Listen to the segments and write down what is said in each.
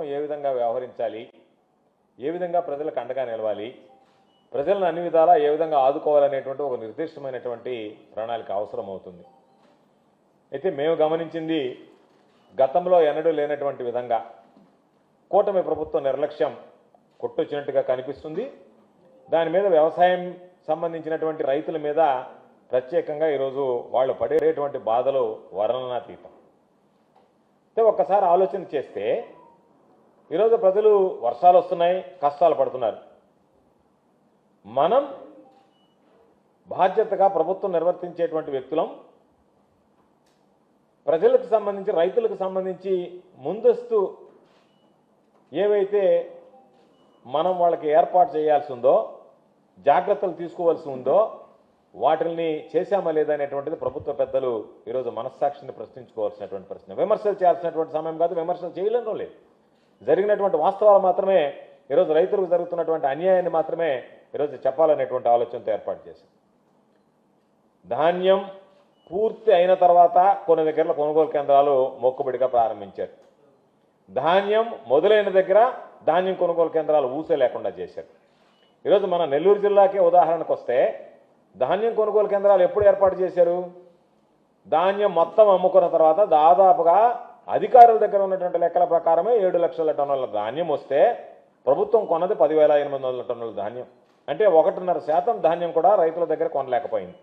ప్రభుత్వం ఏ విధంగా వ్యవహరించాలి? ఏ విధంగా ప్రజలకు అండగా నిలవాలి? ప్రజలను అన్ని విధాలా ఏ విధంగా ఆదుకోవాలనేటువంటి ఒక నిర్దిష్టమైనటువంటి ప్రణాళిక అవసరం అవుతుంది అయితే మేము గమనించింది గతంలో ఎన్నడూ లేనటువంటి విధంగా కూటమి ప్రభుత్వ నిర్లక్ష్యం కొట్టొచ్చినట్టుగా కనిపిస్తుంది. దాని మీద వ్యవసాయం సంబంధించినటువంటి రైతుల మీద ప్రత్యేకంగా ఈరోజు వాళ్ళు పడేటువంటి బాధలు వర్ణనాతీతం అయితే ఒక్కసారి ఆలోచన చేస్తే ఈరోజు ప్రజలు వర్షాలు వస్తున్నాయి కష్టాలు పడుతున్నారు. మనం బాధ్యతగా ప్రభుత్వం నిర్వర్తించేటువంటి వ్యక్తులం. ప్రజలకు సంబంధించి రైతులకు సంబంధించి ముందస్తు ఏవైతే మనం వాళ్ళకి ఏర్పాటు చేయాల్సి ఉందో జాగ్రత్తలు తీసుకోవాల్సి ఉందో వాటిని చేశామా లేదా అనేటువంటిది ప్రభుత్వ పెద్దలు ఈరోజు మనస్సాక్షిని ప్రశ్నించుకోవాల్సినటువంటి ప్రశ్న. విమర్శలు చేయాల్సినటువంటి సమయం కాదు విమర్శలు చేయలేనో లేదు జరిగినటువంటి వాస్తవాలు మాత్రమే ఈరోజు రైతులకు జరుగుతున్నటువంటి అన్యాయాన్ని మాత్రమే ఈరోజు చెప్పాలనేటువంటి ఆలోచనతో ఏర్పాటు చేసింది ధాన్యం పూర్తి అయిన తర్వాత కొన్ని దగ్గరలో కొనుగోలు కేంద్రాలు మొక్కుబడిగా ప్రారంభించారు. ధాన్యం మొదలైన దగ్గర ధాన్యం కొనుగోలు కేంద్రాలు ఊసే లేకుండా చేశారు. ఈరోజు మన నెల్లూరు జిల్లాకే ఉదాహరణకు వస్తే ధాన్యం కొనుగోలు కేంద్రాలు ఎప్పుడు ఏర్పాటు చేశారు? ధాన్యం మొత్తం అమ్ముకున్న తర్వాత దాదాపుగా అధికారుల దగ్గర ఉన్నటువంటి లెక్కల ప్రకారమే ఏడు లక్షల టన్నుల ధాన్యం వస్తే ప్రభుత్వం కొన్నది పదివేల ఎనిమిది వందల టన్నుల ధాన్యం. అంటే ఒకటిన్నర శాతం ధాన్యం కూడా రైతుల దగ్గర కొనలేకపోయింది.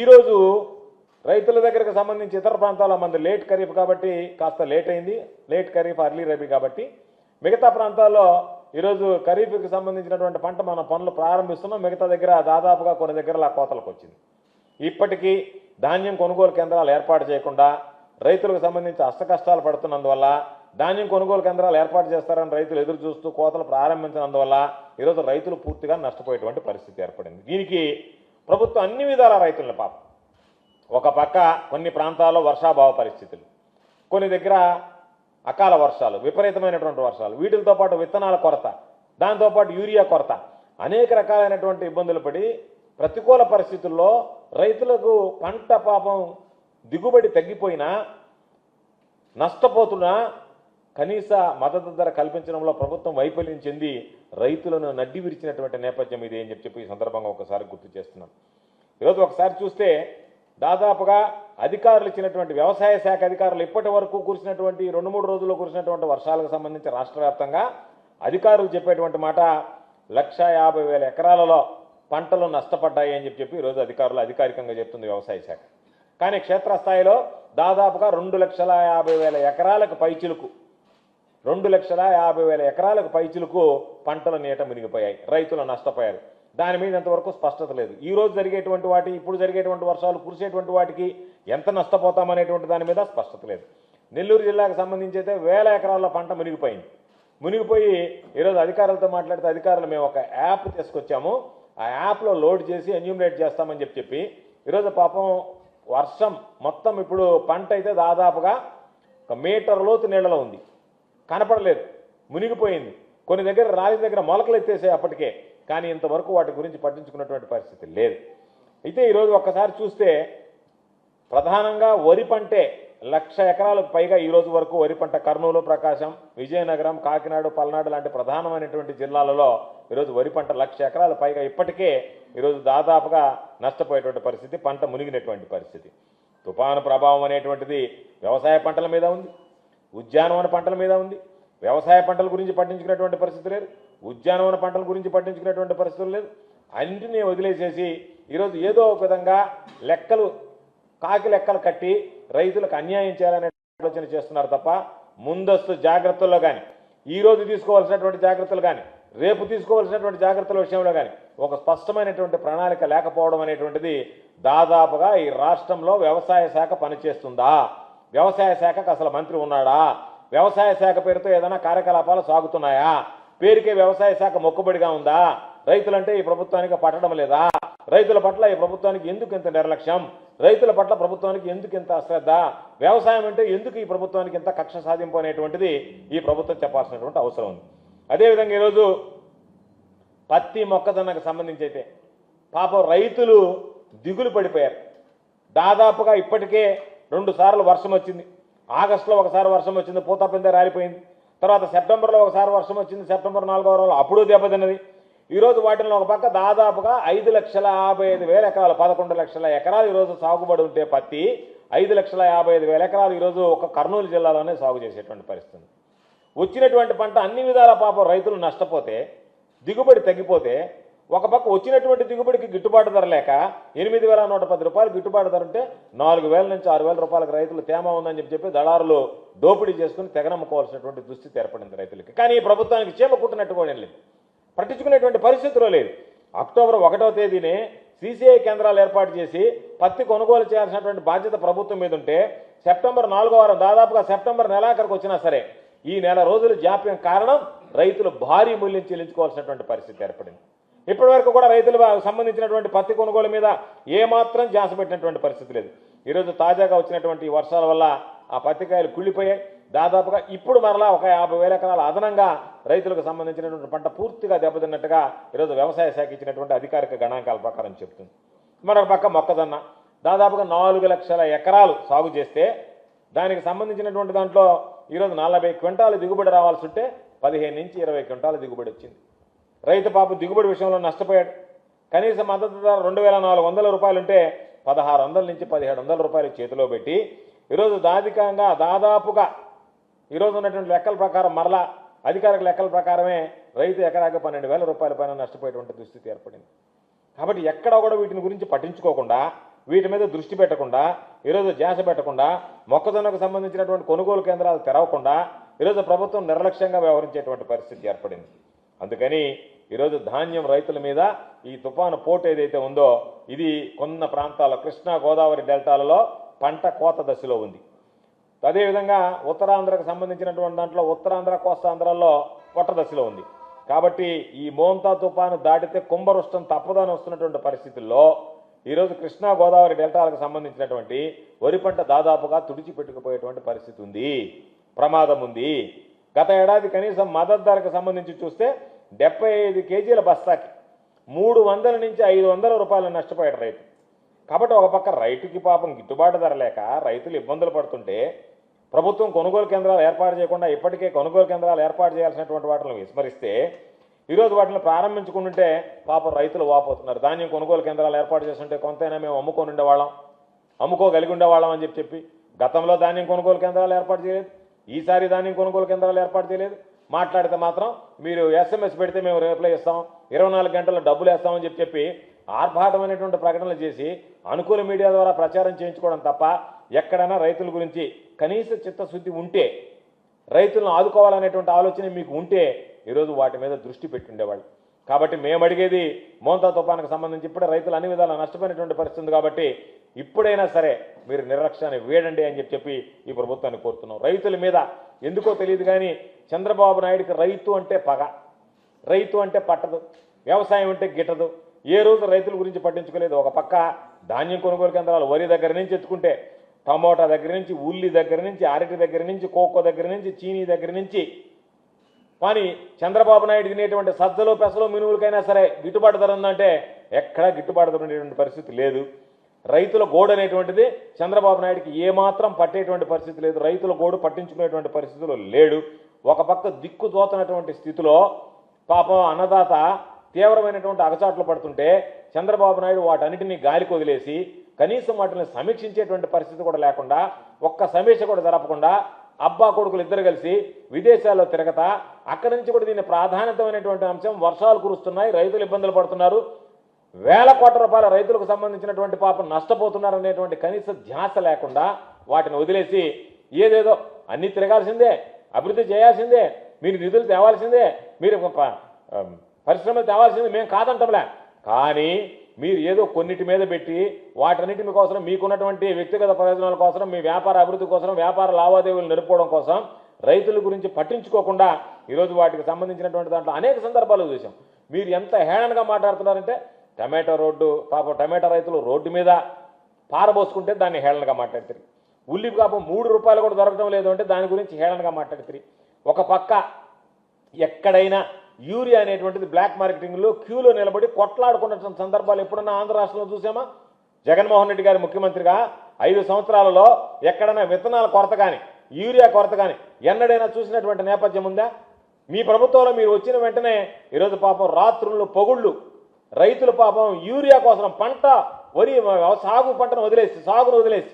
ఈరోజు రైతుల దగ్గరకు సంబంధించి ఇతర ప్రాంతాల మంది లేట్ ఖరీఫ్ కాబట్టి కాస్త లేట్ అయింది. లేట్ ఖరీఫ్ అర్లీ రబీ కాబట్టి. మిగతా ప్రాంతాల్లో ఈరోజు ఖరీఫ్కి సంబంధించినటువంటి పంట మనం పనులు ప్రారంభిస్తున్నాం. మిగతా దగ్గర దాదాపుగా కొన్ని దగ్గర కోతలకు వచ్చింది. ఇప్పటికీ ధాన్యం కొనుగోలు కేంద్రాలు ఏర్పాటు చేయకుండా రైతులకు సంబంధించి అష్టకష్టాలు పడుతున్నందువల్ల ధాన్యం కొనుగోలు కేంద్రాలు ఏర్పాటు చేస్తారని రైతులు ఎదురు చూస్తూ కోతలు ప్రారంభించినందువల్ల ఈరోజు రైతులు పూర్తిగా నష్టపోయేటువంటి పరిస్థితి ఏర్పడింది. దీనికి ప్రభుత్వం అన్ని విధాల రైతులను పాపం. ఒక పక్క కొన్ని ప్రాంతాల్లో వర్షాభావ పరిస్థితులు కొన్ని దగ్గర అకాల వర్షాలు విపరీతమైనటువంటి వర్షాలు వీటితో పాటు విత్తనాల కొరత దాంతోపాటు యూరియా కొరత అనేక రకాలైనటువంటి ఇబ్బందులు పడి ప్రతికూల పరిస్థితుల్లో రైతులకు పంట పాపం దిగుబడి తగ్గిపోయినా నష్టపోతున్నా కనీస మద్దతు ధర కల్పించడంలో ప్రభుత్వం వైఫల్యం చెంది రైతులను నడ్డి విరిచినటువంటి నేపథ్యం ఇది అని చెప్పి ఈ సందర్భంగా ఒకసారి గుర్తు చేస్తున్నాం. ఈరోజు ఒకసారి చూస్తే దాదాపుగా అధికారులు ఇచ్చినటువంటి వ్యవసాయ శాఖ అధికారులు ఇప్పటి వరకు కురిసినటువంటి రెండు మూడు రోజుల్లో కురిసినటువంటి వర్షాలకు సంబంధించి రాష్ట్ర వ్యాప్తంగా అధికారులు చెప్పేటువంటి మాట లక్ష యాభై వేల ఎకరాలలో పంటలు నష్టపడ్డాయి అని చెప్పి చెప్పి ఈరోజు అధికారులు అధికారికంగా చెప్తుంది వ్యవసాయ శాఖ. కానీ క్షేత్రస్థాయిలో దాదాపుగా రెండు లక్షల యాభై వేల ఎకరాలకు పైచిలుకు రెండు లక్షల యాభై వేల ఎకరాలకు పైచిలకు పంటలు నీట మునిగిపోయాయి రైతులు నష్టపోయారు. దాని మీద ఇంతవరకు స్పష్టత లేదు. ఈ రోజు జరిగేటువంటి వాటి ఇప్పుడు జరిగేటువంటి వర్షాలు కురిసేటువంటి వాటికి ఎంత నష్టపోతామనేటువంటి దాని మీద స్పష్టత లేదు. నెల్లూరు జిల్లాకు సంబంధించి అయితే వేల ఎకరాల పంట మునిగిపోయింది. మునిగిపోయి ఈరోజు అధికారులతో మాట్లాడితే అధికారులు మేము ఒక యాప్ తీసుకొచ్చాము. ఆ యాప్లో లోడ్ చేసి ఎన్యూమినేట్ చేస్తామని చెప్పి చెప్పి ఈరోజు పాపం వర్షం మొత్తం ఇప్పుడు పంట అయితే దాదాపుగా ఒక మీటర్ లోతు నీళ్ళలో ఉంది. కనపడలేదు. మునిగిపోయింది. కొన్ని దగ్గర రాలి దగ్గర మొలకలు ఎత్తేసాయి అప్పటికే. కానీ ఇంతవరకు వాటి గురించి పట్టించుకున్నటువంటి పరిస్థితి లేదు. అయితే ఈరోజు ఒక్కసారి చూస్తే ప్రధానంగా వరి పంటే లక్ష ఎకరాలకు పైగా ఈ రోజు వరకు వరి పంట కర్నూలు ప్రకాశం విజయనగరం కాకినాడ పల్నాడు లాంటి ప్రధానమైనటువంటి జిల్లాలలో ఈరోజు వరి పంట లక్ష ఎకరాల పైగా ఇప్పటికే ఈరోజు దాదాపుగా నష్టపోయేటువంటి పరిస్థితి పంట మునిగినటువంటి పరిస్థితి. తుఫాను ప్రభావం అనేటువంటిది వ్యవసాయ పంటల మీద ఉంది ఉద్యానవన పంటల మీద ఉంది. వ్యవసాయ పంటల గురించి పట్టించుకునేటువంటి పరిస్థితి లేదు ఉద్యానవన పంటల గురించి పట్టించుకునేటువంటి పరిస్థితులు లేదు. అన్నింటినీ వదిలేసేసి ఈరోజు ఏదో ఒక విధంగా లెక్కలు కాకి లెక్కలు కట్టి రైతులకు అన్యాయం చేయాలనే ఆలోచన చేస్తున్నారు తప్ప ముందస్తు జాగ్రత్తల్లో కానీ ఈ రోజు తీసుకోవాల్సినటువంటి జాగ్రత్తలు కానీ రేపు తీసుకోవాల్సినటువంటి జాగ్రత్తల విషయంలో కానీ ఒక స్పష్టమైనటువంటి ప్రణాళిక లేకపోవడం అనేటువంటిది దాదాపుగా ఈ రాష్ట్రంలో వ్యవసాయ శాఖ పనిచేస్తుందా? వ్యవసాయ శాఖకు అసలు మంత్రి ఉన్నాడా? వ్యవసాయ శాఖ పేరుతో ఏదైనా కార్యకలాపాలు సాగుతున్నాయా? పేరుకే వ్యవసాయ శాఖ మొక్కుబడిగా ఉందా? రైతులంటే ఈ ప్రభుత్వానికి పట్టడం లేదా? రైతుల పట్ల ఈ ప్రభుత్వానికి ఎందుకు ఇంత నిర్లక్ష్యం? రైతుల పట్ల ప్రభుత్వానికి ఎందుకు ఇంత అశ్రద్ధ వ్యవసాయం అంటే ఎందుకు ఈ ప్రభుత్వానికి ఇంత కక్ష సాధింపు అనేటువంటిది ఈ ప్రభుత్వం చెప్పాల్సినటువంటి అవసరం ఉంది. అదేవిధంగా ఈరోజు పత్తి మొక్కజొన్నకు సంబంధించి అయితే పాపం రైతులు దిగులు పడిపోయారు. దాదాపుగా ఇప్పటికే రెండు సార్లు వర్షం వచ్చింది. ఆగస్టులో ఒకసారి వర్షం వచ్చింది పూత పిందె రాలిపోయింది. తర్వాత సెప్టెంబర్లో ఒకసారి వర్షం వచ్చింది సెప్టెంబర్ నాలుగో వారంలో అప్పుడు దెబ్బతిన్నది. ఈరోజు వాటిలో ఒక పక్క దాదాపుగా ఐదు లక్షల యాభై ఐదు వేల ఎకరాలు పదకొండు లక్షల ఎకరాలు ఈరోజు సాగుబడి ఉంటే పత్తి ఐదు లక్షల యాభై ఐదు వేల ఎకరాలు ఈరోజు ఒక కర్నూలు జిల్లాలోనే సాగు చేసేటువంటి పరిస్థితి. వచ్చినటువంటి పంట అన్ని విధాల పాపం రైతులు నష్టపోతే దిగుబడి తగ్గిపోతే ఒక పక్క వచ్చినటువంటి దిగుబడికి గిట్టుబాటు ధర లేక ఎనిమిది వేల నూట పది రూపాయలు గిట్టుబాటు ధర ఉంటే నాలుగు వేల నుంచి ఆరు వేల రూపాయలకు రైతులు తేమ ఉందని చెప్పి చెప్పి దళారులు దోపిడీ చేసుకుని తెగనమ్ముకోవాల్సినటువంటి దుస్థితి ఏర్పడింది రైతులకి. కానీ ఈ ప్రభుత్వానికి చీమ కుట్టినట్టు కూడా లేదు. పట్టించుకునేటువంటి పరిస్థితిలో లేదు. అక్టోబర్ ఒకటో తేదీనే సీసీఐ కేంద్రాలు ఏర్పాటు చేసి పత్తి కొనుగోలు చేయాల్సినటువంటి బాధ్యత ప్రభుత్వం మీద ఉంటే సెప్టెంబర్ నాలుగో వారం దాదాపుగా సెప్టెంబర్ నెలాఖరికి వచ్చినా సరే ఈ నెల రోజులు జాప్యం కారణం రైతులు భారీ మూల్యం చెల్లించుకోవాల్సినటువంటి పరిస్థితి ఏర్పడింది. ఇప్పటి వరకు కూడా రైతులు సంబంధించినటువంటి పత్తి కొనుగోలు మీద ఏమాత్రం జాస పెట్టినటువంటి పరిస్థితి లేదు. ఈరోజు తాజాగా వచ్చినటువంటి వర్షాల వల్ల ఆ పత్తికాయలు కుళ్ళిపోయాయి. దాదాపుగా ఇప్పుడు మరలా ఒక యాభై వేల ఎకరాల అదనంగా రైతులకు సంబంధించినటువంటి పంట పూర్తిగా దెబ్బతిన్నట్టుగా ఈరోజు వ్యవసాయ శాఖ ఇచ్చినటువంటి అధికారిక గణాంకాల ప్రకారం చెప్తుంది. మరొక పక్క మొక్కజొన్న. దాదాపుగా నాలుగు లక్షల ఎకరాలు సాగు చేస్తే దానికి సంబంధించినటువంటి దాంట్లో ఈరోజు నలభై క్వింటాలు దిగుబడి రావాల్సి ఉంటే పదిహేను నుంచి ఇరవై క్వింటాలు దిగుబడి వచ్చింది. రైతు పాప దిగుబడి విషయంలో నష్టపోయాడు. కనీస మద్దతు ధర రెండు వేల నాలుగు వందల రూపాయలు ఉంటే పదహారు వందల నుంచి పదిహేడు వందల రూపాయలు చేతిలో పెట్టి ఈరోజు దాదికంగా దాదాపుగా ఈరోజు ఉన్నటువంటి లెక్కల ప్రకారం మరలా అధికారిక లెక్కల ప్రకారమే రైతు ఎకరాకి పన్నెండు వేల రూపాయల పైన నష్టపోయేటువంటి దుస్థితి ఏర్పడింది. కాబట్టి ఎక్కడ కూడా వీటిని గురించి పట్టించుకోకుండా వీటి మీద దృష్టి పెట్టకుండా ఈరోజు ధ్యాస పెట్టకుండా మొక్కజొన్నకు సంబంధించినటువంటి కొనుగోలు కేంద్రాలు తెరవకుండా ఈరోజు ప్రభుత్వం నిర్లక్ష్యంగా వ్యవహరించేటువంటి పరిస్థితి ఏర్పడింది. అందుకని ఈరోజు ధాన్యం రైతుల మీద ఈ తుఫాను పోటు ఏదైతే ఉందో ఇది కొన్న ప్రాంతాల కృష్ణా గోదావరి డెల్టాలలో పంట కోత దశలో ఉంది. అదేవిధంగా ఉత్తరాంధ్రకు సంబంధించినటువంటి దాంట్లో ఉత్తరాంధ్ర కోస్తాంధ్రాల్లో పొట్టదశలో ఉంది. కాబట్టి ఈ మోంతా తుఫాను దాటితే కుంభవృష్టం తప్పదని వస్తున్నటువంటి పరిస్థితుల్లో ఈరోజు కృష్ణా గోదావరి డెల్టాలకు సంబంధించినటువంటి వరి పంట దాదాపుగా తుడిచిపెట్టుకుపోయేటువంటి పరిస్థితి ఉంది. ప్రమాదం ఉంది. గత ఏడాది కనీసం మద్దతు ధరకు సంబంధించి చూస్తే డెబ్బై ఐదు కేజీల బస్తాకి మూడు వందల నుంచి ఐదు వందల రూపాయలు నష్టపోయాడు రైతు. కాబట్టి ఒక పక్క రైతుకి పాపం గిట్టుబాటు ధర లేక రైతులు ఇబ్బందులు పడుతుంటే ప్రభుత్వం కొనుగోలు కేంద్రాలు ఏర్పాటు చేయకుండా ఇప్పటికే కొనుగోలు కేంద్రాలు ఏర్పాటు చేయాల్సినటువంటి వాటిని విస్మరిస్తే ఈరోజు వాటిని ప్రారంభించుకుంటుంటే పాపం రైతులు వాపోతున్నారు. ధాన్యం కొనుగోలు కేంద్రాలు ఏర్పాటు చేస్తుంటే కొంతైనా మేము అమ్ముకొని ఉండేవాళ్ళం. అమ్ముకోగలిగి ఉండేవాళ్ళం అని చెప్పి చెప్పి గతంలో ధాన్యం కొనుగోలు కేంద్రాలు ఏర్పాటు చేయలేదు. ఈసారి ధాన్యం కొనుగోలు కేంద్రాలు ఏర్పాటు చేయలేదు. మాట్లాడితే మాత్రం మీరు ఎస్ఎంఎస్ పెడితే మేము రిప్లై ఇస్తాం. ఇరవై నాలుగు గంటల్లో డబ్బులు వేస్తామని చెప్పి చెప్పి ఆర్భాటమైనటువంటి ప్రకటనలు చేసి అనుకూల మీడియా ద్వారా ప్రచారం చేయించుకోవడం తప్ప ఎక్కడైనా రైతుల గురించి కనీస చిత్తశుద్ధి ఉంటే రైతులను ఆదుకోవాలనేటువంటి ఆలోచన మీకు ఉంటే ఈరోజు వాటి మీద దృష్టి పెట్టుండేవాళ్ళు. కాబట్టి మేము అడిగేది మోంతా తుఫానికి సంబంధించి ఇప్పుడే రైతులు అన్ని విధాలా నష్టపోయినటువంటి పరిస్థితి కాబట్టి ఇప్పుడైనా సరే మీరు నిర్లక్ష్యాన్ని వేడండి అని చెప్పి చెప్పి ఈ ప్రభుత్వాన్ని కోరుతున్నాం. రైతుల మీద ఎందుకో తెలియదు కానీ చంద్రబాబు నాయుడికి రైతు అంటే పగ. రైతు అంటే పట్టదు. వ్యవసాయం అంటే గిట్టదు. ఏ రోజు రైతుల గురించి పట్టించుకోలేదు. ఒక పక్క ధాన్యం కొనుగోలు కేంద్రాలు వరి దగ్గర నుంచి ఎత్తుకుంటే టమోటా దగ్గర నుంచి ఉల్లి దగ్గర నుంచి అరటి దగ్గర నుంచి కోకో దగ్గర నుంచి చీనీ దగ్గర నుంచి. కానీ చంద్రబాబు నాయుడు తినేటువంటి సజ్జలు పెసలు మినువులకైనా సరే గిట్టుబాటు ధర ఉందంటే ఎక్కడా గిట్టుబాటు ధర ఉండేటువంటి పరిస్థితి లేదు. రైతుల గోడు అనేటువంటిది చంద్రబాబు నాయుడికి ఏమాత్రం పట్టేటువంటి పరిస్థితి లేదు. రైతుల గోడు పట్టించుకునేటువంటి పరిస్థితిలో లేడు. ఒక పక్క దిక్కు దోతనటువంటి స్థితిలో పాపం అన్నదాత తీవ్రమైనటువంటి అగచాట్లు పడుతుంటే చంద్రబాబు నాయుడు వాటన్నిటినీ గాలికి వదిలేసి కనీసం వాటిని సమీక్షించేటువంటి పరిస్థితి కూడా లేకుండా ఒక్క సమీక్ష కూడా జరపకుండా అబ్బా కొడుకులు ఇద్దరు కలిసి విదేశాల్లో తిరగతా అక్కడి నుంచి కూడా దీని ప్రాధాన్యతమైనటువంటి అంశం వర్షాలు కురుస్తున్నాయి రైతులు ఇబ్బందులు పడుతున్నారు. వేల కోట్ల రూపాయల రైతులకు సంబంధించినటువంటి పాపం నష్టపోతున్నారు అనేటువంటి కనీస ధ్యాస లేకుండా వాటిని వదిలేసి ఏదేదో అన్నీ తిరగాల్సిందే అభివృద్ధి చేయాల్సిందే మీరు నిధులు తేవాల్సిందే మీరు పరిశ్రమలు తేవాల్సింది మేము కాదంటంలే. కానీ మీరు ఏదో కొన్నిటి మీద పెట్టి వాటన్నిటి మీకోసం మీకున్నటువంటి వ్యక్తిగత ప్రయోజనాల కోసం మీ వ్యాపార అభివృద్ధి కోసం వ్యాపార లావాదేవీలు నిలుపుకోవడం కోసం రైతుల గురించి పట్టించుకోకుండా ఈరోజు వాటికి సంబంధించినటువంటి దాంట్లో అనేక సందర్భాలు చూసాం మీరు ఎంత హేళనగా మాట్లాడుతున్నారంటే టమాటో రోడ్డు పాప టమాటా రైతులు రోడ్డు మీద పారబోసుకుంటే దాన్ని హేళనగా మాట్లాడుతారు. ఉల్లి పాపం మూడు రూపాయలు కూడా దొరకడం లేదు అంటే దాని గురించి హేళనగా మాట్లాడుతారు. ఒక పక్క ఎక్కడైనా యూరియా అనేటువంటిది బ్లాక్ మార్కెటింగ్లో క్యూలో నిలబడి కొట్లాడుకున్న సందర్భాలు ఎప్పుడన్నా ఆంధ్ర రాష్ట్రంలో చూసామా? జగన్మోహన్ రెడ్డి గారి ముఖ్యమంత్రిగా ఐదు సంవత్సరాలలో ఎక్కడైనా విత్తనాల కొరత కానీ యూరియా కొరత కానీ ఎన్నడైనా చూసినటువంటి నేపథ్యం ఉందా? మీ ప్రభుత్వంలో మీరు వచ్చిన వెంటనే ఈరోజు పాపం రాత్రులు పొగుళ్ళు రైతులు పాపం యూరియా కోసం పంట వరి సాగు పంటను వదిలేసి సాగును వదిలేసి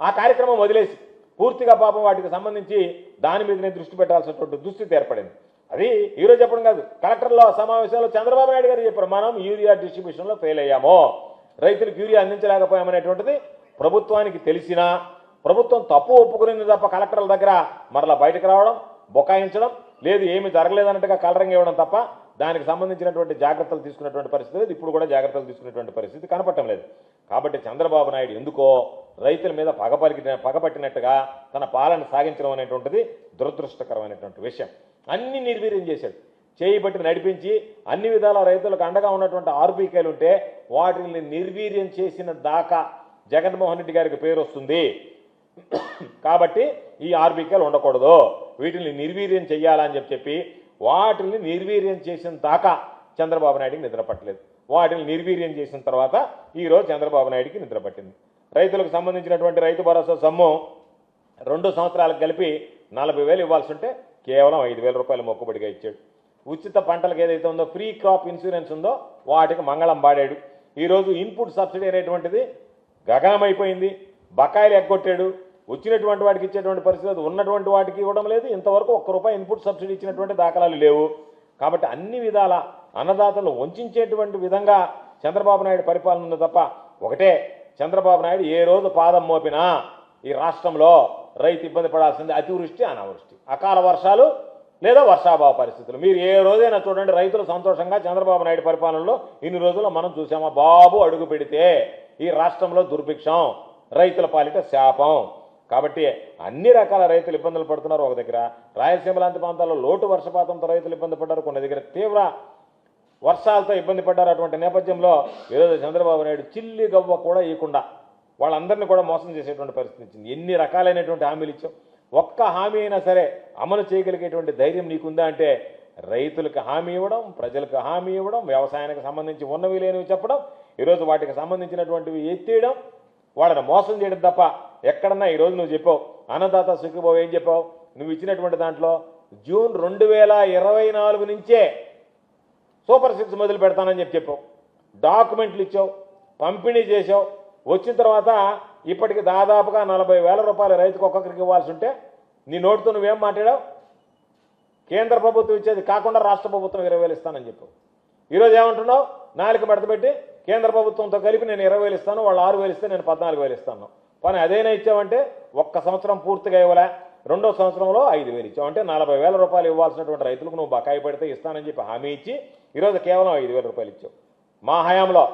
ఆ కార్యక్రమం వదిలేసి పూర్తిగా పాపం వాటికి సంబంధించి దాని మీదనే దృష్టి పెట్టాల్సినటువంటి దుస్థితి ఏర్పడింది. అది ఈరోజు చెప్పడం కాదు. కలెక్టర్లో సమావేశంలో చంద్రబాబు నాయుడు గారు చెప్పారు మనం యూరియా డిస్ట్రిబ్యూషన్లో ఫెయిల్ అయ్యాము. రైతులకు యూరియా అందించలేకపోయామనేటువంటిది ప్రభుత్వానికి తెలిసినా ప్రభుత్వం తప్పు ఒప్పుకునేది తప్ప కలెక్టర్ల దగ్గర మరలా బయటకు రావడం బొకాయించడం లేదు ఏమి జరగలేదన్నట్టుగా కలరింగ్ ఇవ్వడం తప్ప దానికి సంబంధించినటువంటి జాగ్రత్తలు తీసుకున్నటువంటి పరిస్థితి లేదు. ఇప్పుడు కూడా జాగ్రత్తలు తీసుకునేటువంటి పరిస్థితి కనపడటం లేదు. కాబట్టి చంద్రబాబు నాయుడు ఎందుకో రైతుల మీద పగపలికి పగపట్టినట్టుగా తన పాలన సాగించడం అనేటువంటిది దురదృష్టకరమైనటువంటి విషయం. అన్ని నిర్వీర్యం చేశాడు. చేయి బట్టి నడిపించి అన్ని విధాల రైతులకు అండగా ఉన్నటువంటి ఆర్బీకేలు ఉంటే వాటిని నిర్వీర్యం చేసిన దాకా జగన్మోహన్ రెడ్డి గారికి పేరు వస్తుంది. కాబట్టి ఈ ఆర్బీకేలు ఉండకూడదు. వీటిని నిర్వీర్యం చేయాలని చెప్పి చెప్పి వాటిని నిర్వీర్యం చేసిన దాకా చంద్రబాబు నాయుడికి నిద్ర పట్టలేదు. వాటిని నిర్వీర్యం చేసిన తర్వాత ఈరోజు చంద్రబాబు నాయుడికి నిద్ర పట్టింది. రైతులకు సంబంధించినటువంటి రైతు భరోసా సొమ్ము రెండు సంవత్సరాలకు కలిపి నలభై వేలు ఇవ్వాల్సి ఉంటే కేవలం ఐదు వేల రూపాయలు మొక్కుబడిగా ఇచ్చాడు. ఉచిత పంటలకు ఏదైతే ఉందో ఫ్రీ క్రాప్ ఇన్సూరెన్స్ ఉందో వాటికి మంగళం పాడాడు. ఈరోజు ఇన్పుట్ సబ్సిడీ అనేటువంటిది గగనమైపోయింది. బకాయిలు ఎగ్గొట్టాడు. వచ్చినటువంటి వాటికి ఇచ్చేటువంటి పరిస్థితి ఉన్నటువంటి వాటికి ఇవ్వడం లేదు. ఇంతవరకు ఒక్క రూపాయి ఇన్పుట్ సబ్సిడీ ఇచ్చినటువంటి దాఖలాలు లేవు. కాబట్టి అన్ని విధాల అన్నదాతలు వంచేటువంటి విధంగా చంద్రబాబు నాయుడు పరిపాలన ఉంది తప్ప ఒకటే. చంద్రబాబు నాయుడు ఏ రోజు పాదం మోపినా ఈ రాష్ట్రంలో రైతు ఇబ్బంది పడాల్సింది అతివృష్టి అనావృష్టి. అకాల వర్షాలు లేదా వర్షాభావ పరిస్థితులు. మీరు ఏ రోజైనా చూడండి రైతులు సంతోషంగా చంద్రబాబు నాయుడు పరిపాలనలో ఇన్ని రోజుల్లో మనం చూసామా బాబు అడుగు పెడితే ఈ రాష్ట్రంలో దుర్భిక్షం రైతుల పాలిట శాపం. కాబట్టి అన్ని రకాల రైతులు ఇబ్బందులు పడుతున్నారు ఒక దగ్గర. రాయలసీమ లాంటి ప్రాంతాల్లో లోటు వర్షపాతంతో రైతులు ఇబ్బంది పడ్డారు. కొన్ని దగ్గర తీవ్ర వర్షాలతో ఇబ్బంది పడ్డారు. అటువంటి నేపథ్యంలో ఈరోజు చంద్రబాబు నాయుడు చిల్లి గవ్వ కూడా ఇవ్వకుండా వాళ్ళందరినీ కూడా మోసం చేసేటువంటి పరిస్థితి ఇచ్చింది ఎన్ని రకాలైనటువంటి హామీలు ఇచ్చాం ఒక్క హామీ అయినా సరే అమలు చేయగలిగేటువంటి ధైర్యం నీకుందా అంటే రైతులకు హామీ ఇవ్వడం ప్రజలకు హామీ ఇవ్వడం వ్యవసాయానికి సంబంధించి ఉన్నవి లేనివి చెప్పడం ఈరోజు వాటికి సంబంధించినటువంటివి ఎత్తేయడం వాళ్ళని మోసం చేయడం తప్ప ఎక్కడన్నా ఈరోజు నువ్వు చెప్పావు అన్నదాత సుఖీబాబు ఏం చెప్పావు? నువ్వు ఇచ్చినటువంటి దాంట్లో జూన్ రెండు వేల ఇరవై నాలుగు నుంచే సూపర్ సిక్స్ మొదలు పెడతానని చెప్పి చెప్పావు. డాక్యుమెంట్లు ఇచ్చావు పంపిణీ చేసావు వచ్చిన తర్వాత ఇప్పటికి దాదాపుగా నలభై వేల రూపాయలు రైతుకు ఒక్కొక్కరికి ఇవ్వాల్సి ఉంటే నీ నోటితో నువ్వేం మాట్లాడావు? కేంద్ర ప్రభుత్వం ఇచ్చేది కాకుండా రాష్ట్ర ప్రభుత్వం ఇరవై వేలు ఇస్తానని చెప్పావు. ఈరోజు ఏమంటున్నావు? నాలుగు మడతపెట్టి కేంద్ర ప్రభుత్వంతో కలిపి నేను ఇరవై వేలు ఇస్తాను వాళ్ళు ఆరు వేలు ఇస్తే నేను పద్నాలుగు వేలు ఇస్తాను. కానీ అదేనా ఇచ్చావంటే ఒక్క సంవత్సరం పూర్తిగా ఇవ్వలే. రెండో సంవత్సరంలో ఐదు వేలు ఇచ్చావు. అంటే నలభై వేల రూపాయలు ఇవ్వాల్సినటువంటి రైతులకు నువ్వు బకాయి పెడితే ఇస్తానని చెప్పి హామీ ఇచ్చి ఈరోజు కేవలం ఐదు వేల రూపాయలు ఇచ్చావు. మా హయాంలో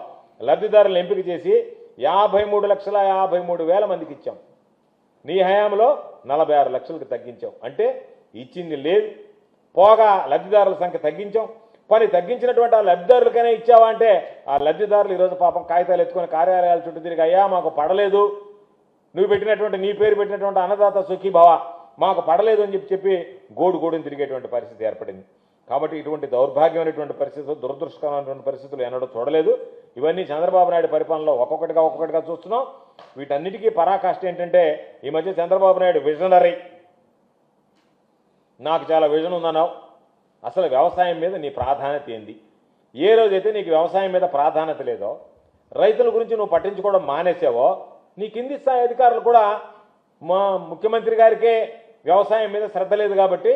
లబ్ధిదారులను ఎంపిక చేసి యాభై మూడు లక్షల యాభై మూడు వేల మందికి ఇచ్చాం. నీ హయాంలో నలభై ఆరు లక్షలకు తగ్గించాం అంటే ఇచ్చింది లేదు. పోగా లబ్ధిదారుల సంఖ్య తగ్గించాం. పని తగ్గించినటువంటి ఆ లబ్ధిదారులకైనా ఇచ్చావా అంటే ఆ లబ్ధిదారులు ఈరోజు పాపం కాగితాలు ఎత్తుకొని కార్యాలయాల చుట్టూ తిరిగి అయ్యా మాకు పడలేదు. నువ్వు పెట్టినటువంటి నీ పేరు పెట్టినటువంటి అన్నదాత సుఖీభవ మాకు పడలేదు అని చెప్పి చెప్పి గోడు గోడుని తిరిగేటువంటి పరిస్థితి ఏర్పడింది. కాబట్టి ఇటువంటి దౌర్భాగ్యమైనటువంటి పరిస్థితులు దురదృష్టకరమైనటువంటి పరిస్థితులు ఎన్నడూ చూడలేదు. ఇవన్నీ చంద్రబాబు నాయుడు పరిపాలనలో ఒక్కొక్కటిగా ఒక్కొక్కటిగా చూస్తున్నాం. వీటన్నిటికీ పరాకాష్ట ఏంటంటే ఈ మధ్య చంద్రబాబు నాయుడు విజనరీ. నాకు చాలా విజన్ ఉందన్నావు. అసలు వ్యవసాయం మీద నీ ప్రాధాన్యత ఏంది? ఏ రోజైతే నీకు వ్యవసాయం మీద ప్రాధాన్యత లేదో రైతుల గురించి నువ్వు పట్టించుకోవడం మానేసావో నీ కింది స్థాయి అధికారులు కూడా మా ముఖ్యమంత్రి గారికే వ్యవసాయం మీద శ్రద్ధ లేదు కాబట్టి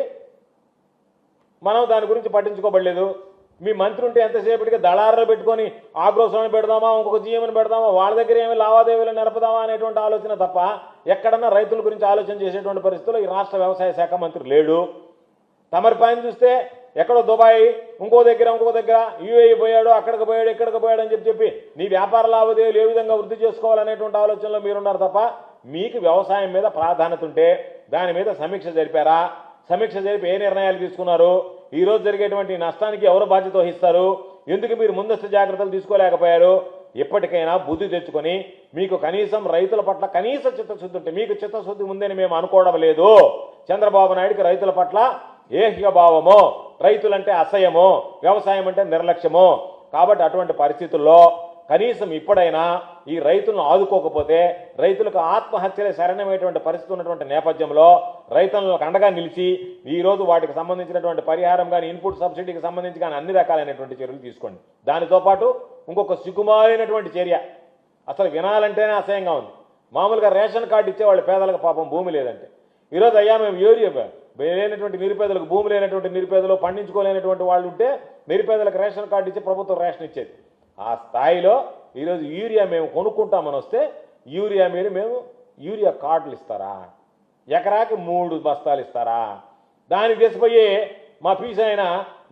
మనం దాని గురించి పట్టించుకోబడలేదు. మీ మంత్రి ఉంటే ఎంతసేపటికి దళారులు పెట్టుకొని ఆగ్రోసాన్ని పెడదామా ఇంకొక జీఎంని పెడదామా వాళ్ళ దగ్గర ఏమి లావాదేవీలు నడపదామా అనేటువంటి ఆలోచన తప్ప ఎక్కడన్నా రైతుల గురించి ఆలోచన చేసేటువంటి పరిస్థితుల్లో ఈ రాష్ట్ర వ్యవసాయ శాఖ మంత్రి లేడు. తమరి పైన చూస్తే ఎక్కడో దుబాయ్ ఇంకో దగ్గర ఇంకో దగ్గర యూఏఈ పోయాడు అక్కడికి పోయాడు ఇక్కడికి పోయాడు అని చెప్పి చెప్పి నీ వ్యాపార లావాదేవీలు ఏ విధంగా వృద్ధి చేసుకోవాలనేటువంటి ఆలోచనలో మీరున్నారు తప్ప మీకు వ్యవసాయం మీద ప్రాధాన్యత ఉంటే దాని మీద సమీక్ష జరిపారా? సమీక్ష జరిపి ఏ నిర్ణయాలు తీసుకున్నారు? ఈరోజు జరిగేటువంటి నష్టానికి ఎవరు బాధ్యత వహిస్తారు? ఎందుకు మీరు ముందస్తు జాగ్రత్తలు తీసుకోలేకపోయారు? ఎప్పటికైనా బుద్ధి తెచ్చుకొని మీకు కనీసం రైతుల పట్ల కనీస చిత్తశుద్ధి ఉంటే మీకు చిత్తశుద్ధి ఉందని మేము అనుకోవడం లేదు. చంద్రబాబు నాయుడుకి రైతుల పట్ల ఏహిక భావము రైతులంటే అసహ్యము వ్యవసాయం అంటే నిర్లక్ష్యము. కాబట్టి అటువంటి పరిస్థితుల్లో కనీసం ఇప్పుడైనా ఈ రైతులను ఆదుకోకపోతే రైతులకు ఆత్మహత్యలే శరణమైనటువంటి పరిస్థితి ఉన్నటువంటి నేపథ్యంలో రైతులకు అండగా నిలిచి ఈరోజు వాటికి సంబంధించినటువంటి పరిహారం కానీ ఇన్పుట్ సబ్సిడీకి సంబంధించి కానీ అన్ని రకాలైనటువంటి చర్యలు తీసుకోండి. దానితో పాటు ఇంకొక సుకుమారైనటువంటి చర్య. అసలు వినాలంటేనే అసహ్యంగా ఉంది. మామూలుగా రేషన్ కార్డు ఇచ్చేవాళ్ళు పేదలకు పాపం భూమి లేదంటే. ఈరోజు అయ్యా మేము యూరియా లేనటువంటి నిరుపేదలకు భూమి లేనటువంటి నిరుపేదలు పండించుకోలేనటువంటి వాళ్ళు ఉంటే నిరుపేదలకు రేషన్ కార్డు ఇచ్చి ప్రభుత్వం రేషన్ ఇచ్చేది. ఆ స్థాయిలో ఈరోజు యూరియా మేము కొనుక్కుంటామని వస్తే యూరియా మీరు మేము యూరియా కార్డులు ఇస్తారా? ఎకరాకి మూడు బస్తాలు ఇస్తారా? దానికి తీసిపోయి మా పీస్ ఆయన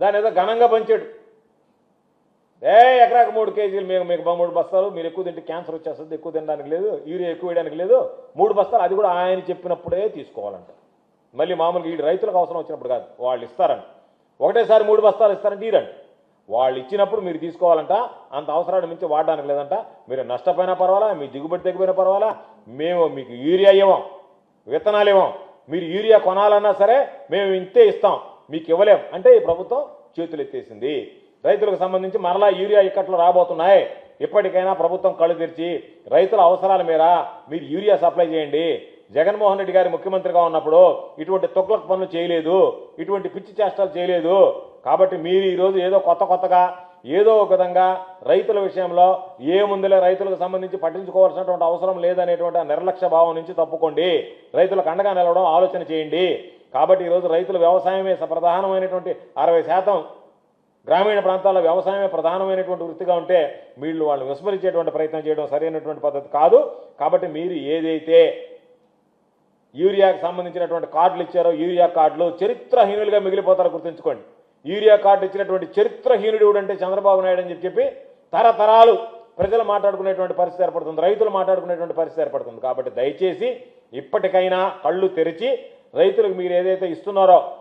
దాని ఏదో ఘనంగా పంచాడు. ఏ ఎకరాకు మూడు కేజీలు మేము మీకు మూడు బస్తాలు మీరు ఎక్కువ తింటే క్యాన్సర్ వచ్చేస్తుంది ఎక్కువ తినడానికి లేదు యూరియా ఎక్కువ వేయడానికి లేదు మూడు బస్తాలు అది కూడా ఆయన చెప్పినప్పుడే తీసుకోవాలంట. మళ్ళీ మామూలుగా ఈ రైతులకు అవసరం వచ్చినప్పుడు కాదు. వాళ్ళు ఇస్తారని. ఒకటేసారి మూడు బస్తాలు ఇస్తారంటే ఈరండి వాళ్ళు ఇచ్చినప్పుడు మీరు తీసుకోవాలంట అంత అవసరాన్ని మించి వాడడానికి లేదంట. మీరు నష్టపోయినా పర్వాలా మీ దిగుబడి తగ్గిపోయినా పర్వాలా మేము మీకు యూరియా ఇవ్వం విత్తనాలు ఇవ్వం. మీరు యూరియా కొనాలన్నా సరే మేము ఇంతే ఇస్తాం మీకు ఇవ్వలేం. అంటే ఈ ప్రభుత్వం చేతులు ఎత్తేసింది. రైతులకు సంబంధించి మరలా యూరియా ఇక్కట్లు రాబోతున్నాయి. ఇప్పటికైనా ప్రభుత్వం కళ్ళు తెరిచి రైతుల అవసరాల మీద మీరు యూరియా సప్లై చేయండి. జగన్మోహన్ రెడ్డి గారి ముఖ్యమంత్రిగా ఉన్నప్పుడు ఇటువంటి తొక్లక్ పనులు చేయలేదు ఇటువంటి పిచ్చి చేష్టాలు చేయలేదు. కాబట్టి మీరు ఈరోజు ఏదో కొత్త కొత్తగా ఏదో ఒక విధంగా రైతుల విషయంలో ఏముందిలే రైతులకు సంబంధించి పట్టించుకోవాల్సినటువంటి అవసరం లేదనేటువంటి నిర్లక్ష్య భావం నుంచి తప్పుకోండి. రైతులకు అండగా నిలవడం ఆలోచన చేయండి. కాబట్టి ఈరోజు రైతులు వ్యవసాయమే ప్రధానమైనటువంటి అరవై శాతం. గ్రామీణ ప్రాంతాల్లో వ్యవసాయమే ప్రధానమైనటువంటి వృత్తిగా ఉంటే వీళ్ళు వాళ్ళు విస్మరించేటువంటి ప్రయత్నం చేయడం సరైనటువంటి పద్ధతి కాదు. కాబట్టి మీరు ఏదైతే యూరియాకి సంబంధించినటువంటి కార్డులు ఇచ్చారో యూరియా కార్డులు చరిత్రహీనులుగా మిగిలిపోతారో గుర్తుంచుకోండి. యూరియా కార్డు ఇచ్చినటువంటి చరిత్రహీనుడు అంటే చంద్రబాబు నాయుడు అని చెప్పి తరతరాలు ప్రజలు మాట్లాడుకునేటువంటి పరిస్థితి ఏర్పడుతుంది రైతులు మాట్లాడుకునేటువంటి పరిస్థితి ఏర్పడుతుంది. కాబట్టి దయచేసి ఇప్పటికైనా కళ్ళు తెరిచి రైతులకు మీరు ఏదైతే ఇస్తున్నారో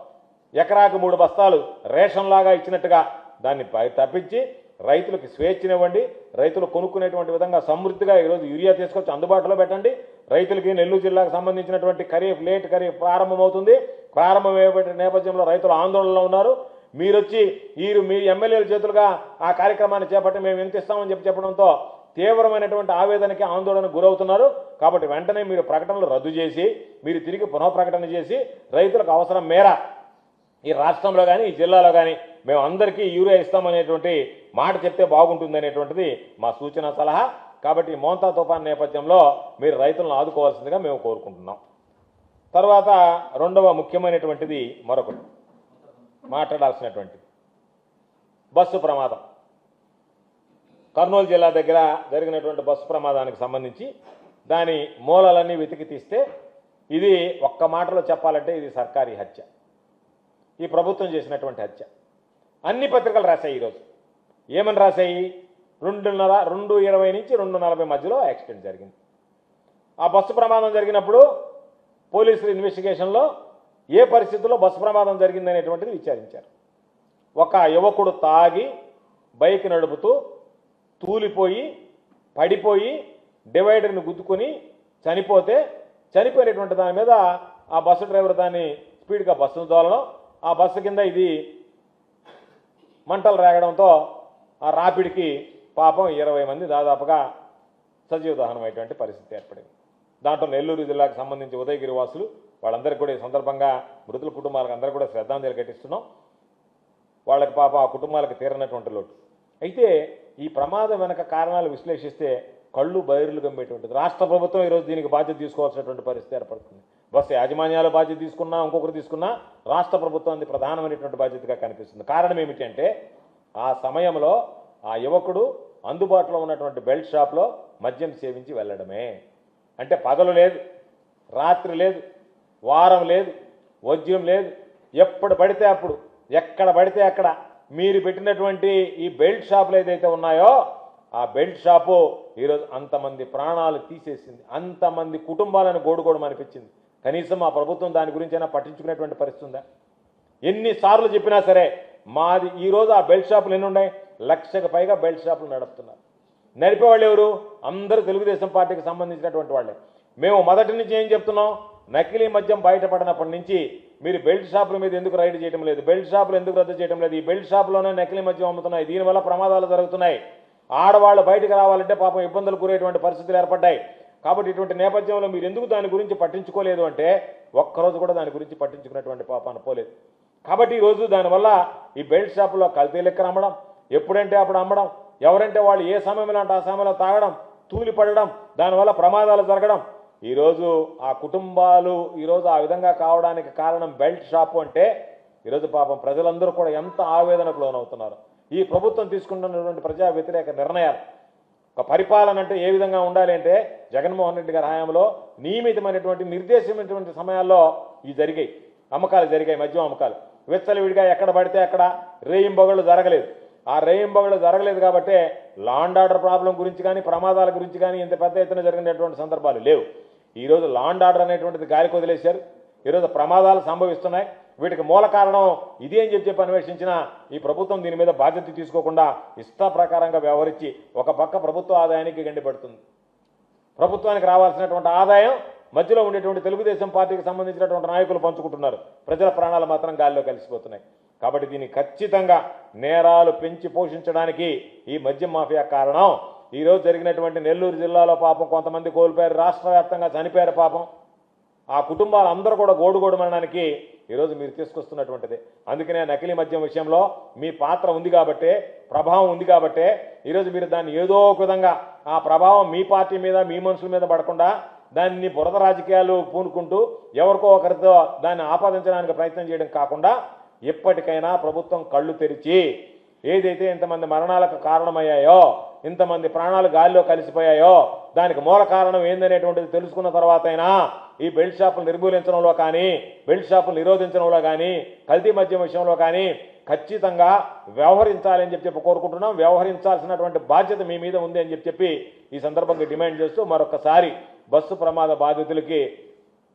ఎకరాకు మూడు బస్తాలు రేషన్ లాగా ఇచ్చినట్టుగా దాన్ని పై- తప్పించి రైతులకు స్వేచ్ఛనివ్వండి రైతులు కొనుక్కునేటువంటి విధంగా సమృద్ధిగా ఈరోజు యూరియా తీసుకొచ్చి అందుబాటులో పెట్టండి. రైతులకి నెల్లూరు జిల్లాకు సంబంధించినటువంటి ఖరీఫ్ లేట్ ఖరీఫ్ ప్రారంభమవుతుంది. ప్రారంభమయ్యే నేపథ్యంలో రైతులు ఆందోళనలో ఉన్నారు. మీరొచ్చి వీరు మీ ఎమ్మెల్యేల చేతులుగా ఆ కార్యక్రమాన్ని చేపట్టి మేము ఎంత ఇస్తామని చెప్పి చెప్పడంతో తీవ్రమైనటువంటి ఆవేదనకి ఆందోళనకు గురవుతున్నారు. కాబట్టి వెంటనే మీరు ప్రకటనలు రద్దు చేసి మీరు తిరిగి పునఃప్రకటన చేసి రైతులకు అవసరం మేర ఈ రాష్ట్రంలో కానీ ఈ జిల్లాలో కానీ మేము అందరికీ యూరియా ఇస్తామనేటువంటి మాట చెప్తే బాగుంటుంది అనేటువంటిది మా సూచన సలహా. కాబట్టి మోంతా తుఫాన్ నేపథ్యంలో మీరు రైతులను ఆదుకోవాల్సిందిగా మేము కోరుకుంటున్నాం. తర్వాత రెండవ ముఖ్యమైనటువంటిది మరొకటి. మాట్లాడాల్సినటువంటిది. బస్సు ప్రమాదం. కర్నూలు జిల్లా దగ్గర జరిగినటువంటి బస్సు ప్రమాదానికి సంబంధించి దాని మూలాలన్నీ వెతికి తీస్తే ఇది ఒక్క మాటలో చెప్పాలంటే ఇది సర్కారీ హత్య. ఈ ప్రభుత్వం చేసినటువంటి హత్య. అన్ని పత్రికలు రాశాయి ఈరోజు. ఏమని రాశాయి? రెండున్నర రెండు ఇరవై నుంచి రెండు నలభై మధ్యలో యాక్సిడెంట్ జరిగింది. ఆ బస్సు ప్రమాదం జరిగినప్పుడు పోలీసులు ఇన్వెస్టిగేషన్లో ఏ పరిస్థితుల్లో బస్సు ప్రమాదం జరిగిందనేటువంటిది విచారించారు. ఒక యువకుడు తాగి బైక్ నడుపుతూ తూలిపోయి పడిపోయి డివైడర్ని గుద్దుకొని చనిపోతే చనిపోయినటువంటి దాని మీద ఆ బస్సు డ్రైవర్ దాన్ని స్పీడ్గా బస్సును తోలడం ఆ బస్సు కింద ఇది మంటలు రేగడంతో ఆ రాపిడికి పాపం ఇరవై మంది దాదాపుగా సజీవ దహనమైనటువంటి పరిస్థితి ఏర్పడింది. దాంట్లో నెల్లూరు జిల్లాకు సంబంధించి ఉదయగిరి వాసులు వాళ్ళందరికీ కూడా ఈ సందర్భంగా మృతుల కుటుంబాలకు అందరూ కూడా శ్రద్ధాంజలి ఘటిస్తున్నాం. వాళ్ళకి పాప ఆ కుటుంబాలకు తీరనటువంటి లోటు. అయితే ఈ ప్రమాదం వెనక కారణాలు విశ్లేషిస్తే కళ్ళు బైర్లు గమ్మేటువంటిది రాష్ట్ర ప్రభుత్వం ఈరోజు దీనికి బాధ్యత తీసుకోవాల్సినటువంటి పరిస్థితి ఏర్పడుతుంది. బస్సు యాజమాన్యాల బాధ్యత తీసుకున్నా ఇంకొకరు తీసుకున్నా రాష్ట్ర ప్రభుత్వానికి ప్రధానమైనటువంటి బాధ్యతగా కనిపిస్తుంది. కారణం ఏమిటంటే ఆ సమయంలో ఆ యువకుడు అందుబాటులో ఉన్నటువంటి బెల్ట్ షాప్లో మద్యం సేవించి వెళ్ళడమే. అంటే పగలు లేదు రాత్రి లేదు వారం లేదు వజ్యం లేదు. ఎప్పుడు పడితే అప్పుడు ఎక్కడ పడితే అక్కడ మీరు పెట్టినటువంటి ఈ బెల్ట్ షాపులు ఏదైతే ఉన్నాయో ఆ బెల్ట్ షాపు ఈరోజు అంతమంది ప్రాణాలు తీసేసింది. అంతమంది కుటుంబాలను గోడుగోడు అనిపించింది. కనీసం మా ప్రభుత్వం దాని గురించి అయినా పట్టించుకునేటువంటి పరిస్థితి ఉందా? ఎన్నిసార్లు చెప్పినా సరే మాది ఈరోజు ఆ బెల్ట్ షాపులు ఎన్ని ఉన్నాయి? లక్షకు పైగా బెల్ట్ షాపులు నడుపుతున్నారు. నడిపేవాళ్ళు ఎవరు? అందరూ తెలుగుదేశం పార్టీకి సంబంధించినటువంటి వాళ్ళే. మేము మొదటి నుంచి ఏం చెప్తున్నాం? నకిలీ మద్యం బయటపడినప్పటి నుంచి మీరు బెల్ట్ షాపుల మీద ఎందుకు రైడ్ చేయడం లేదు? బెల్ట్ షాపులు ఎందుకు రద్దు చేయడం లేదు? ఈ బెల్ట్ షాపులోనే నకిలీ మద్యం అమ్ముతున్నాయి. దీనివల్ల ప్రమాదాలు జరుగుతున్నాయి. ఆడవాళ్ళు బయటకు రావాలంటే పాపం ఇబ్బందులు కూరేటువంటి పరిస్థితులు ఏర్పడ్డాయి. కాబట్టి ఇటువంటి నేపథ్యంలో మీరు ఎందుకు దాని గురించి పట్టించుకోలేదు అంటే ఒక్కరోజు కూడా దాని గురించి పట్టించుకున్నటువంటి పాపాన పోలేదు కాబట్టి ఈరోజు దానివల్ల ఈ బెల్ట్ షాపులో కల్తీ లెక్కన అమ్మడం ఎప్పుడంటే అప్పుడు అమ్మడం ఎవరంటే వాళ్ళు ఏ సమయంలో అంటే ఆ సమయంలో తాగడం తూలి పడడం దానివల్ల ప్రమాదాలు జరగడం ఈరోజు ఆ కుటుంబాలు ఈరోజు ఆ విధంగా కావడానికి కారణం బెల్ట్ షాపు అంటే ఈరోజు పాపం ప్రజలందరూ కూడా ఎంత ఆవేదనకు లోనవుతున్నారు. ఈ ప్రభుత్వం తీసుకుంటున్నటువంటి ప్రజా వ్యతిరేక నిర్ణయాలు ఒక పరిపాలన అంటే ఏ విధంగా ఉండాలి అంటే జగన్మోహన్ రెడ్డి గారి హయాంలో నియమితమైనటువంటి నిర్దేశమైనటువంటి సమయాల్లో ఇవి జరిగాయి. అమ్మకాలు జరిగాయి మద్యం అమ్మకాలు. విచ్చలవిడిగా ఎక్కడ పడితే అక్కడ రేయింబొగళ్ళు జరగలేదు. ఆ రేయింబొగళ్ళు జరగలేదు కాబట్టి లాండ్ ఆర్డర్ ప్రాబ్లం గురించి కానీ ప్రమాదాల గురించి కానీ ఇంత పెద్ద ఎత్తున జరిగినటువంటి సందర్భాలు లేవు. ఈరోజు లాండ్ ఆర్డర్ అనేటువంటిది గాలికి వదిలేశారు. ఈరోజు ప్రమాదాలు సంభవిస్తున్నాయి. వీటికి మూల కారణం ఇది అని చెప్పి చెప్పి అన్వేషించిన ఈ ప్రభుత్వం దీని మీద బాధ్యత తీసుకోకుండా ఇష్ట ప్రకారంగా వ్యవహరించి ఒక పక్క ప్రభుత్వ ఆదాయానికి గండిపడుతుంది ప్రభుత్వానికి రావాల్సినటువంటి ఆదాయం మధ్యలో ఉండేటువంటి తెలుగుదేశం పార్టీకి సంబంధించినటువంటి నాయకులు పంచుకుంటున్నారు. ప్రజల ప్రాణాలు మాత్రం గాలిలో కలిసిపోతున్నాయి. కాబట్టి దీన్ని ఖచ్చితంగా నేరాలు పెంచి పోషించడానికి ఈ మద్యం మాఫియా కారణం. ఈరోజు జరిగినటువంటి నెల్లూరు జిల్లాలో పాపం కొంతమంది కోల్పోయారు. రాష్ట్ర వ్యాప్తంగా చనిపోయారు పాపం. ఆ కుటుంబాలు అందరూ కూడా గోడుగోడు మరణానికి ఈరోజు మీరు తీసుకొస్తున్నటువంటిది. అందుకనే నకిలీ మద్యం విషయంలో మీ పాత్ర ఉంది కాబట్టే ప్రభావం ఉంది కాబట్టే ఈరోజు మీరు దాన్ని ఏదో ఒక విధంగా ఆ ప్రభావం మీ పార్టీ మీద మీ మనుషుల మీద పడకుండా దాన్ని బురద రాజకీయాలు పూనుకుంటూ ఎవరికో ఒకరితో దాన్ని ఆపాదించడానికి ప్రయత్నం చేయడం కాకుండా ఇప్పటికైనా ప్రభుత్వం కళ్ళు తెరిచి ఏదైతే ఇంతమంది మరణాలకు కారణమయ్యాయో ఇంతమంది ప్రాణాలు గాలిలో కలిసిపోయాయో దానికి మూల కారణం ఏందనేటువంటిది తెలుసుకున్న తర్వాతైనా ఈ బెల్ట్ షాపులు నిర్మూలించడంలో కానీ బెల్ట్ షాపులు నిరోధించడంలో కానీ కల్తీ మద్యం విషయంలో కానీ ఖచ్చితంగా వ్యవహరించాలని చెప్పి చెప్పి కోరుకుంటున్నాం. వ్యవహరించాల్సినటువంటి బాధ్యత మీ మీద ఉంది అని చెప్పి చెప్పి ఈ సందర్భంగా డిమాండ్ చేస్తూ మరొకసారి బస్సు ప్రమాద బాధితులకి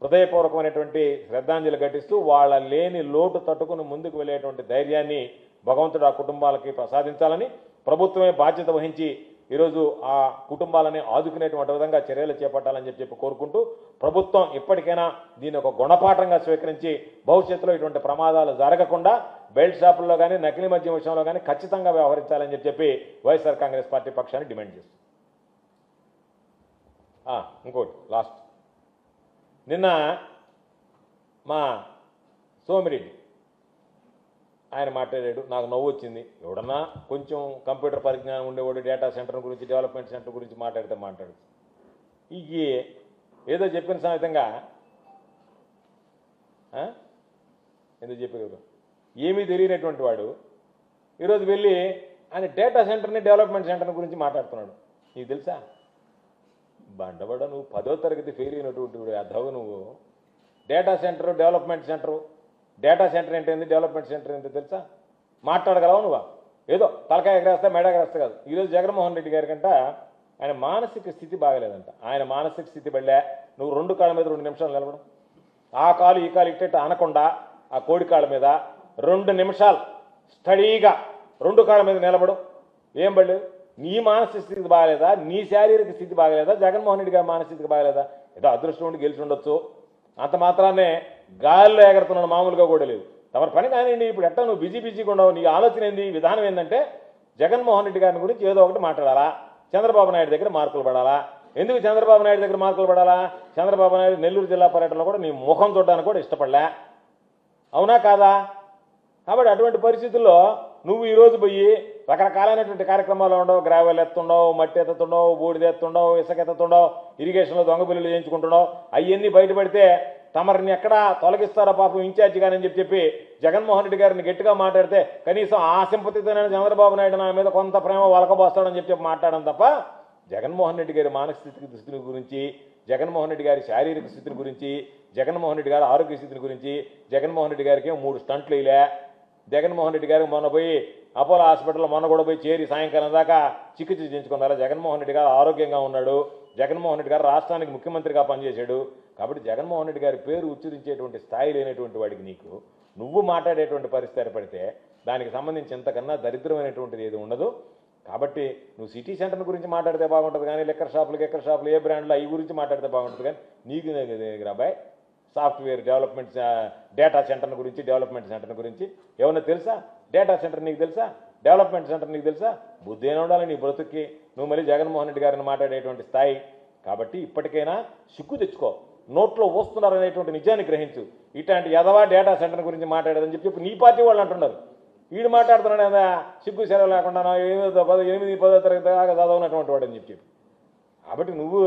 హృదయపూర్వకమైనటువంటి శ్రద్ధాంజలి ఘటిస్తూ వాళ్ళ లేని లోటు తట్టుకుని ముందుకు వెళ్ళేటువంటి ధైర్యాన్ని భగవంతుడు ఆ కుటుంబాలకి ప్రసాదించాలని ప్రభుత్వమే బాధ్యత వహించి ఈరోజు ఆ కుటుంబాలని ఆదుకునేటువంటి విధంగా చర్యలు చేపట్టాలని చెప్పి చెప్పి కోరుకుంటూ ప్రభుత్వం ఇప్పటికైనా దీన్ని ఒక గుణపాఠంగా స్వీకరించి భవిష్యత్తులో ఇటువంటి ప్రమాదాలు జరగకుండా బెల్ట్ షాపుల్లో కానీ నకిలీ మద్యం విషయంలో కానీ ఖచ్చితంగా వ్యవహరించాలని చెప్పి వైఎస్ఆర్ కాంగ్రెస్ పార్టీ పక్షాన్ని డిమాండ్ చేస్తుంది. ఇంకోటి లాస్ట్. నిన్న మా సోమిరెడ్డి ఆయన మాట్లాడాడు నాకు నవ్వు వచ్చింది. ఎవడన్నా కొంచెం కంప్యూటర్ పరిజ్ఞానం ఉండేవాడు డేటా సెంటర్ గురించి డెవలప్మెంట్ సెంటర్ గురించి మాట్లాడితే మాట్లాడు. ఈ ఏదో చెప్పిన సమేతంగా ఆ? ఎందుకు చెప్పారు ఏమీ తెలియనటువంటి వాడు ఈరోజు వెళ్ళి ఆయన డేటా సెంటర్ని డెవలప్మెంట్ సెంటర్ గురించి మాట్లాడుతున్నాడు. నీకు తెలుసా? బండబడ నువ్వు పదో తరగతి ఫెయిల్ అయినటువంటి వాడు అధవు నువ్వు data center development center data center ఏంటి డెవలప్మెంట్ సెంటర్ ఏంటో తెలుసా? మాట్లాడగలవు నువ్వా? ఏదో తలకాయ ఎగరేస్తా మెడ ఎగరేస్తా కాదు. ఈరోజు జగన్మోహన్ రెడ్డి గారి కంట ఆయన మానసిక స్థితి బాగలేదంట. ఆయన మానసిక స్థితి బళ్ళే. నువ్వు రెండు కాళ్ళ మీద రెండు నిమిషాలు నిలబడం. ఆ కాలు ఈ కాలు ఇట్టేట అనకుండా ఆ కోడి కాళ్ళ మీద రెండు నిమిషాలు స్టడీగా రెండు కాళ్ళ మీద నిలబడు. ఏం పడలేదు నీ మానసిక స్థితి బాగలేదా? నీ శారీరక స్థితి బాగలేదా? జగన్మోహన్ రెడ్డి గారి మానసిక స్థితి బాగలేదా? ఏదో అదృష్టం ఉండి గెలిచి ఉండొచ్చు. అంత మాత్రాన్నే గాలిలో ఎగరుతున్నాడు మామూలుగా కూడా లేదు. తమ పని కానివ్వండి ఇప్పుడు ఎట్టా నువ్వు బిజీ బిజీగా ఉండవు నీ ఆలోచన ఏంది విధానం ఏంటంటే జగన్మోహన్ రెడ్డి గారిని గురించి ఏదో ఒకటి మాట్లాడాలా చంద్రబాబు నాయుడు దగ్గర మార్కులు పడాలా ఎందుకు చంద్రబాబు నాయుడు దగ్గర మార్కులు పడాలా చంద్రబాబు నాయుడు నెల్లూరు జిల్లా పర్యటనలో కూడా నీ ముఖం చూడడానికి కూడా ఇష్టపడలే. అవునా కాదా? కాబట్టి అటువంటి పరిస్థితుల్లో నువ్వు ఈరోజు పోయి రకరకాలైనటువంటి కార్యక్రమాలు ఉండవు గ్రావెల్ ఎత్తుండవు మట్టి ఎత్తుతుండవు బూడిద ఎత్తుండవు ఇసుక ఎత్తుతుండవు ఇరిగేషన్లో దొంగ బిల్లులు చేయించుకుంటున్నావు అవన్నీ బయటపడితే తమరిని ఎక్కడా తొలగిస్తారో పాపం ఇన్ఛార్జి గారని చెప్పి చెప్పి జగన్మోహన్ రెడ్డి గారిని గట్టిగా మాట్లాడితే కనీసం ఆ సింపతితోనే చంద్రబాబు నాయుడు నా మీద కొంత ప్రేమ వలకబోస్తాడని చెప్పి చెప్పి మాట్లాడడం తప్ప జగన్మోహన్ రెడ్డి గారి మానసిక స్థితిని గురించి జగన్మోహన్ రెడ్డి గారి శారీరక స్థితిని గురించి జగన్మోహన్ రెడ్డి గారి ఆరోగ్య స్థితిని గురించి జగన్మోహన్ రెడ్డి గారికి మూడు స్టంట్లు వేయలే జగన్మోహన్ రెడ్డి గారు మొన్న పోయి అపోలో హాస్పిటల్లో మొన్న కూడా పోయి చేరి సాయంకాలం దాకా చికిత్స చేయించుకున్నారు? జగన్మోహన్ రెడ్డి గారు ఆరోగ్యంగా ఉన్నాడు. జగన్మోహన్ రెడ్డి గారు రాష్ట్రానికి ముఖ్యమంత్రిగా పనిచేశాడు. కాబట్టి జగన్మోహన్ రెడ్డి గారి పేరు ఉచ్చరించేటువంటి స్థాయి లేనటువంటి వాడికి నీకు నువ్వు మాట్లాడేటువంటి పరిస్థితి ఏర్పడితే దానికి సంబంధించి ఇంతకన్నా దరిద్రమైనటువంటిది ఏది ఉండదు. కాబట్టి నువ్వు సిటీ సెంటర్ గురించి మాట్లాడితే బాగుంటుంది కానీ లెక్కర్ షాపులు లెక్కర్ షాపులు ఏ బ్రాండ్లో అవి గురించి మాట్లాడితే బాగుంటుంది కానీ నీకు రాబాయ్ సాఫ్ట్వేర్ డెవలప్మెంట్ డేటా సెంటర్ గురించి డెవలప్మెంట్ సెంటర్ గురించి ఏమన్నా తెలుసా? డేటా సెంటర్ నీకు తెలుసా? డెవలప్మెంట్ సెంటర్ నీకు తెలుసా? బుద్ధి అయిన ఉండాలి నీ బ్రతుక్కి. నువ్వు మళ్ళీ జగన్మోహన్ రెడ్డి గారిని మాట్లాడేటువంటి స్థాయి. కాబట్టి ఇప్పటికైనా సిగ్గు తెచ్చుకో. నోట్లో వస్తున్నారనేటువంటి నిజాన్ని గ్రహించు. ఇట్లాంటి యదవా డేటా సెంటర్ గురించి మాట్లాడదని చెప్పి నీ పార్టీ వాళ్ళు అంటున్నారు. వీడు మాట్లాడుతున్నాడు కదా సిగ్గు సెలవు లేకుండా ఎనిమిది పదో ఎనిమిది పదో తరగతి దాకా చదవనటువంటి వాడు అని చెప్పి కాబట్టి నువ్వు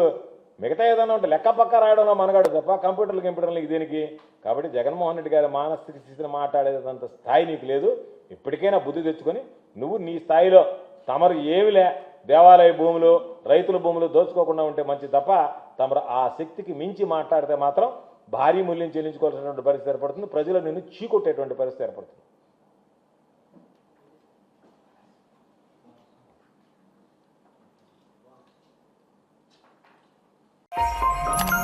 మిగతా ఏదైనా ఉంటే లెక్క పక్క రాయడంలో మనగాడు తప్ప కంప్యూటర్లు కంప్యూటర్లు దీనికి? కాబట్టి జగన్మోహన్ రెడ్డి గారి మానసిక స్థితిని మాట్లాడేదంత స్థాయి నీకు లేదు. ఇప్పటికైనా బుద్ధి తెచ్చుకొని నువ్వు నీ స్థాయిలో తమరు ఏమిలే దేవాలయ భూములు రైతుల భూములు దోచుకోకుండా ఉంటే మంచిది తప్ప తమరు ఆ శక్తికి మించి మాట్లాడితే మాత్రం భారీ మూల్యం చెల్లించుకోవాల్సినటువంటి పరిస్థితి ఏర్పడుతుంది. ప్రజలు నిన్ను చీకొట్టేటువంటి పరిస్థితి ఏర్పడుతుంది. you